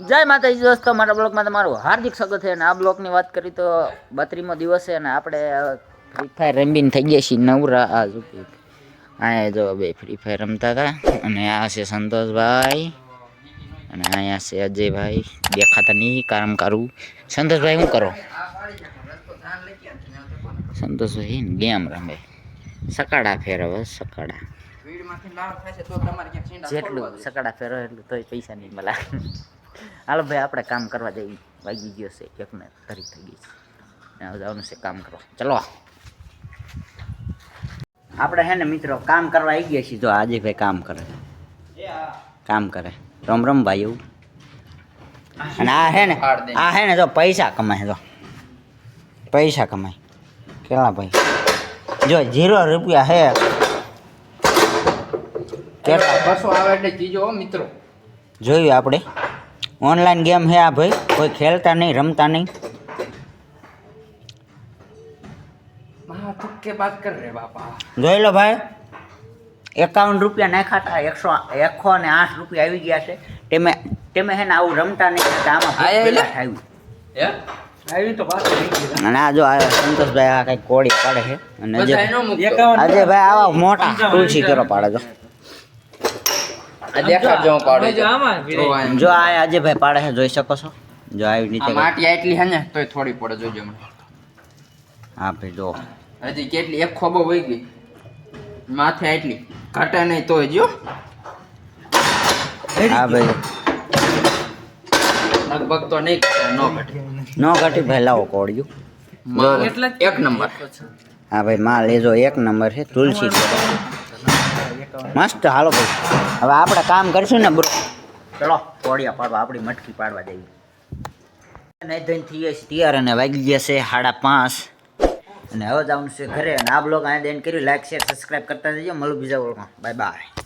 જય માતાજી દોસ્તો મારા બ્લોગમાં તમારું હાર્દિક સ્વાગત છે અને આ બ્લોગની વાત કરી તો બત્રીમો દિવસ છે અને આપણે ફ્રી ફાયર રમીને થઈ ગયા છીએ નવરા. આ અહીંયા જો બે ફ્રી ફાયર રમતા હતા અને આ છે સંતોષભાઈ અને અહીંયા છે અજયભાઈ. દેખાતા નહીં કામ કરું. સંતોષભાઈ શું કરો? સંતોષભાઈ ગેમ રમે. સકાડા ફેરવે સકાડા. જેટલું સકાડા ફેરો એટલું તોય પૈસા નહીં મળે. હાલો ભાઈ આપણે કામ કરવા જઈએ. વાગી ગયો છે એકને તારીખ થઈ ગઈ છે. જવાનું છે કામ કરવા. ચલો. આપણે હે ને મિત્રો કામ કરવા આવી ગયા છીએ. જો આજે ભાઈ કામ કરે. કામ કરે. રમ રમ ભાઈ એવું. અને આ હે ને આ હે ને જો પૈસા કમાય જો. પૈસા કમાય. કેટલા ભાઈ? જો ઝીરો રૂપિયા હે. કેટલા? બસો આવે એટલે ચીજો મિત્રો. જોયું આપણે. ઓનલાઈન ગેમ હે આ ભાઈ. કોઈ ખેલતા નહીં રમતા નહીં. જોઈ લો ભાઈ. એકાવન રૂપિયા નાખ્યા હતા એકસો એકસો ને આઠ રૂપિયા આવી ગયા છે. તેમે તેમે હે ને આવું રમતા નહીં. આમાં? આવ્યું જો આ સંતોષભાઈ આ કઈ કોળી પાડે છે. અને અજય ભાઈ આવા મોટા તુલસી કરો પાડે જો આ દેખાડજો હું પાડું છું. જો આ એમ. જો આ અજયભાઈ પાડે છે જોઈ શકો છો? જો આવી આ નીચે માટી આટલી હે ને તોય થોડી પડે જોજો હમણાં. હા ભાઈ જો. હજી કેટલી એક ખોબો વહી ગઈ. માથે આટલી. ઘટે નહીં તોય જો. હા ભાઈ. લગભગ તો નહીં ઘટે, નો ઘટે. નો ઘટી ભાઈ લાવો કોળિયું. માલ એક નંબર. હા ભાઈ માલ એ જો એક નંબર છે તુલસી કેરો મસ્ત હાલો ભાઈ. હવે આપણે કામ કરશું ને બ્રો. ચલો કોળિયા પાડવા આપણી મટકી પાડવા જઈએ. નહીં ધોઈને થઈ છે તૈયાર અને વાગી ગયા છે સાડા પાંચ. અને હવે જવાનું છે ઘરે. અને આ બ્લોગ અહીંયા દેન કર્યું લાઈક શેર સબસ્ક્રાઈબ કરતા જજો મળું બીજા બ્લોગમાં. Bye bye